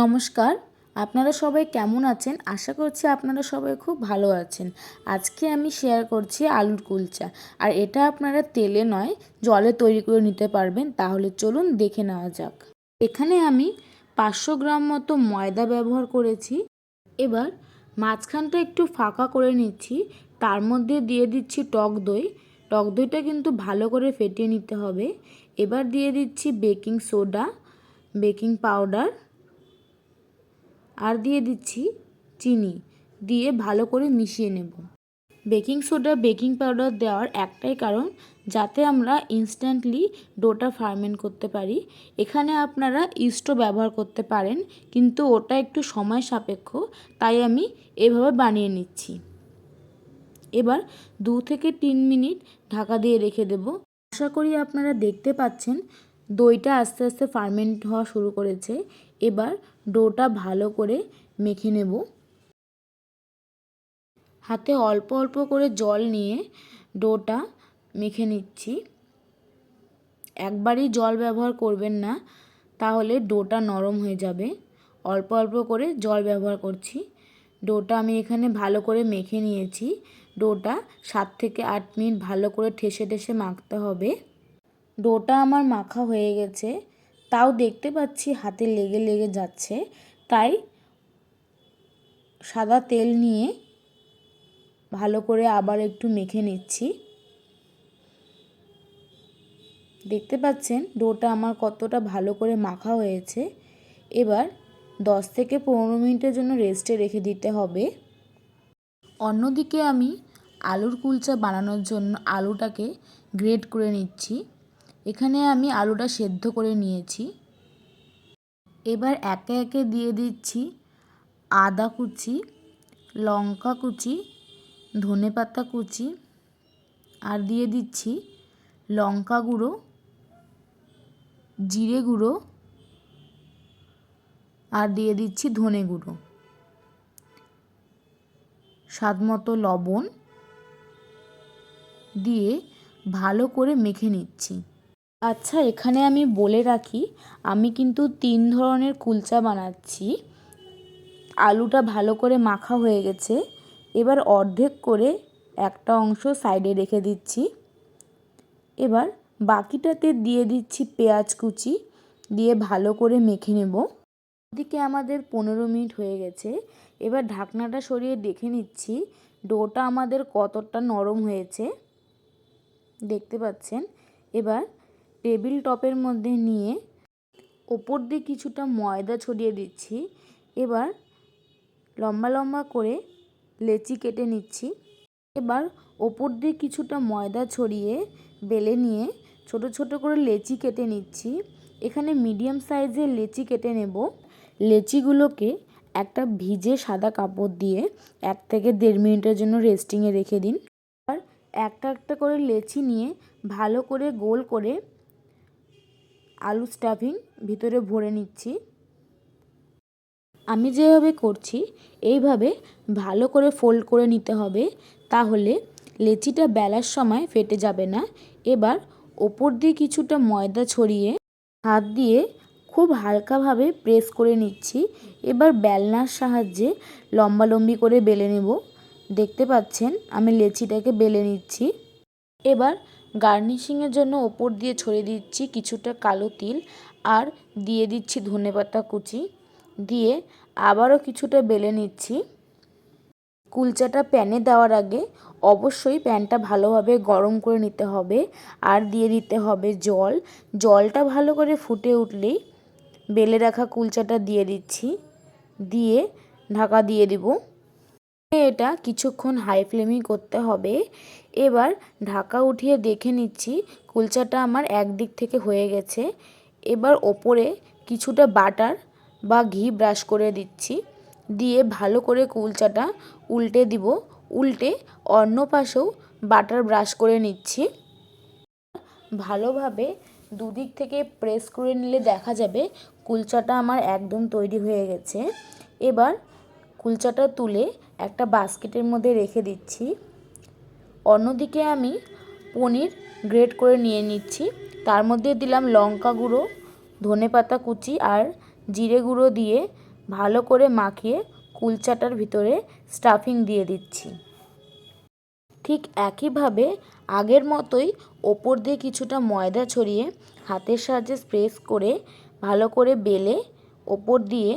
নমস্কার। আপনারা সবাই কেমন আছেন? আশা করছি আপনারা সবাই খুব ভালো আছেন। আজকে আমি শেয়ার করছি আলুর কুলচা। আর এটা আপনারা তেলে নয়, জলে তৈরি করে নিতে পারবেন। তাহলে চলুন দেখে নেওয়া যাক। এখানে আমি পাঁচশো গ্রাম মতো ময়দা ব্যবহার করেছি। এবার মাঝখানটা একটু ফাঁকা করে নিচ্ছি। তার মধ্যে দিয়ে দিচ্ছি টক দই। টক দইটা কিন্তু ভালো করে ফেটিয়ে নিতে হবে। এবার দিয়ে দিচ্ছি বেকিং সোডা, বেকিং পাউডার। আর দিয়ে দিচ্ছি চিনি, দিয়ে ভালো করে মিশিয়ে নেব। বেকিং সোডা, বেকিং পাউডার দেওয়ার একটাই কারণ, যাতে আমরা ইনস্ট্যান্টলি ডোটা ফার্মেন্ট করতে পারি। এখানে আপনারা ইস্টও ব্যবহার করতে পারেন, কিন্তু ওটা একটু সময় সাপেক্ষ, তাই আমি এভাবে বানিয়ে নিচ্ছি। এবার দু থেকে তিন মিনিট ঢাকা দিয়ে রেখে দেব। আশা করি আপনারা দেখতে পাচ্ছেন দইটা আস্তে আস্তে ফার্মেন্ট হওয়া শুরু করেছে। এবার ডোটা ভালো করে মেখে নেব। হাতে অল্প অল্প করে জল নিয়ে ডোটা মেখে নিচ্ছি। একবারই জল ব্যবহার করবেন না, তাহলে ডোটা নরম হয়ে যাবে। অল্প অল্প করে জল ব্যবহার করছি। ডোটা আমি এখানে ভালো করে মেখে নিয়েছি। ডোটা সাত থেকে আট মিনিট ভালো করে ঠেসে ঠেসে মাখতে হবে। ডোটা আমার মাখা হয়ে গেছে, তাও দেখতে পাচ্ছি হাতে লেগে লেগে যাচ্ছে, তাই সাদা তেল নিয়ে ভালো করে আবার একটু মেখে নিচ্ছি। দেখতে পাচ্ছেন, ডোটা আমার কতটা ভালো করে মাখা হয়েছে, এবার দশ থেকে পনেরো মিনিটের জন্য রেস্টে রেখে দিতে হবে। অন্যদিকে আমি আলুর কুলচা বানানোর জন্য আলুটাকে গ্রেট করে নিচ্ছি। এখানে আমি আলুটা সেদ্ধ করে নিয়েছি। এবার একে একে দিয়ে দিচ্ছি আদা কুচি, লঙ্কা কুচি, ধনে পাতা কুচি আর দিয়ে দিচ্ছি লঙ্কা গুঁড়ো, জিরে গুঁড়ো আর দিয়ে দিচ্ছি ধনে গুঁড়ো। স্বাদ মতো লবণ দিয়ে ভালো করে মেখে নিচ্ছি। আচ্ছা এখানে আমি বলে রাখি, আমি কিন্তু তিন ধরনের কুলচা বানাচ্ছি। আলুটা ভালো করে মাখা হয়ে গেছে। এবার অর্ধেক করে একটা অংশ সাইডে রেখে দিচ্ছি। এবার বাকিটাতে দিয়ে দিচ্ছি পেঁয়াজ কুচি, দিয়ে ভালো করে মেখে নেব। ওদিকে আমাদের পনেরো মিনিট হয়ে গেছে। এবার ঢাকনাটা সরিয়ে দেখে নিচ্ছি, ডোটা আমাদের কতটা নরম হয়েছে। দেখতে পাচ্ছেন? এবার টেবিল টপের মধ্যে নিয়ে ওপর দিয়ে কিছুটা ময়দা ছড়িয়ে দিচ্ছি। এবার লম্বা লম্বা করে লেচি কেটে নিচ্ছি। এবার ওপর দিয়ে কিছুটা ময়দা ছড়িয়ে বেলে নিয়ে ছোট ছোট করে লেচি কেটে নিচ্ছি। এখানে মিডিয়াম সাইজের লেচি কেটে নেব। লেচিগুলোকে একটা ভিজে সাদা কাপড় দিয়ে এক থেকে দেড় মিনিটের জন্য রেস্টিংয়ে রেখে দিন। আর একটা একটা করে লেচি নিয়ে ভালো করে গোল করে আলু স্টাফিং ভিতরে ভরে নিচ্ছি। আমি যেভাবে করছি, এইভাবে ভালো করে ফোল্ড করে নিতে হবে, তাহলে লেচিটা বেলার সময় ফেটে যাবে না। এবার ওপর দিয়ে কিছুটা ময়দা ছড়িয়ে হাত দিয়ে খুব হালকাভাবে প্রেস করে নিচ্ছি। এবার বেলনার সাহায্যে লম্বালম্বি করে বেলে নেব। দেখতে পাচ্ছেন, আমি লেচিটাকে বেলে নিচ্ছি। এবার গার্নিশিংয়ের জন্য ওপর দিয়ে ছড়িয়ে দিচ্ছি কিছুটা কালো তিল আর দিয়ে দিচ্ছি ধনেপাতা কুচি। দিয়ে আবারও কিছুটা বেলে নিচ্ছি। কুলচাটা প্যানে দেওয়ার আগে অবশ্যই প্যানটা ভালোভাবে গরম করে নিতে হবে আর দিয়ে দিতে হবে জল। জলটা ভালো করে ফুটে উঠলেই বেলে রাখা কুলচাটা দিয়ে দিচ্ছি। দিয়ে ঢাকা দিয়ে দিব। এটা কিছুক্ষণ হাই ফ্লেমেই করতে হবে। এবার ঢাকা উঠিয়ে দেখে নিচ্ছি, কুলচাটা আমার একদিক থেকে হয়ে গেছে। এবার ওপরে কিছুটা বাটার বা ঘি ব্রাশ করে দিচ্ছি। দিয়ে ভালো করে কুলচাটা উল্টে দিব। উল্টে অন্য পাশেও বাটার ব্রাশ করে নিচ্ছি। ভালোভাবে দুদিক থেকে প্রেস করে নিলে দেখা যাবে কুলচাটা আমার একদম তৈরি হয়ে গেছে। এবার কুলচাটা তুলে একটা বাস্কেটের মধ্যে রেখে দিচ্ছি। অন্যদিকে আমি পনির গ্রেট করে নিয়ে নিচ্ছি। তার মধ্যে দিলাম লঙ্কা গুঁড়ো, ধনে পাতা কুচি আর জিরে গুঁড়ো দিয়ে ভালো করে মাখিয়ে কুলচাটার ভিতরে স্টাফিং দিয়ে দিচ্ছি। ঠিক একইভাবে আগের মতোই ওপর দিয়ে কিছুটা ময়দা ছড়িয়ে হাতের সাহায্যে স্প্রেস করে ভালো করে বেলে ওপর দিয়ে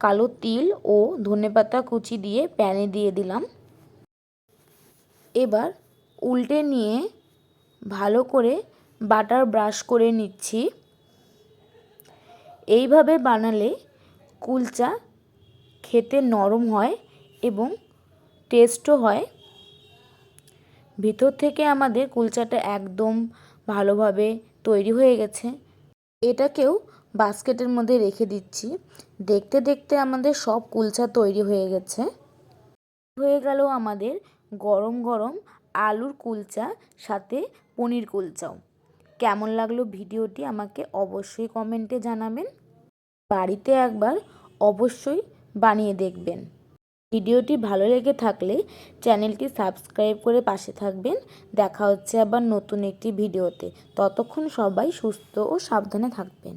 কালো তিল ও ধনেপাতা কুচি দিয়ে প্যানে দিয়ে দিলাম। এবার উল্টে নিয়ে ভালো করে বাটার ব্রাশ করে নিচ্ছি। এইভাবে বানালে কুলচা খেতে নরম হয় এবং টেস্টও হয়। ভিতর থেকে আমাদের কুলচাটা একদম ভালোভাবে তৈরি হয়ে গেছে। এটাকেও বাস্কেটের মধ্যে রেখে দিচ্ছি। দেখতে দেখতে আমাদের সব কুলচা তৈরি হয়ে গেছে। হয়ে গেল আমাদের গরম গরম আলুর কুলচা, সাথে পনির কুলচাও। কেমন লাগল ভিডিওটি আমাকে অবশ্যই কমেন্টে জানাবেন। বাড়িতে একবার অবশ্যই বানিয়ে দেখবেন। ভিডিওটি ভালো লেগে থাকলে চ্যানেলটি সাবস্ক্রাইব করে পাশে থাকবেন। দেখা হচ্ছে আবার নতুন একটি ভিডিওতে। ততক্ষণ সবাই সুস্থ ও সাবধানে থাকবেন।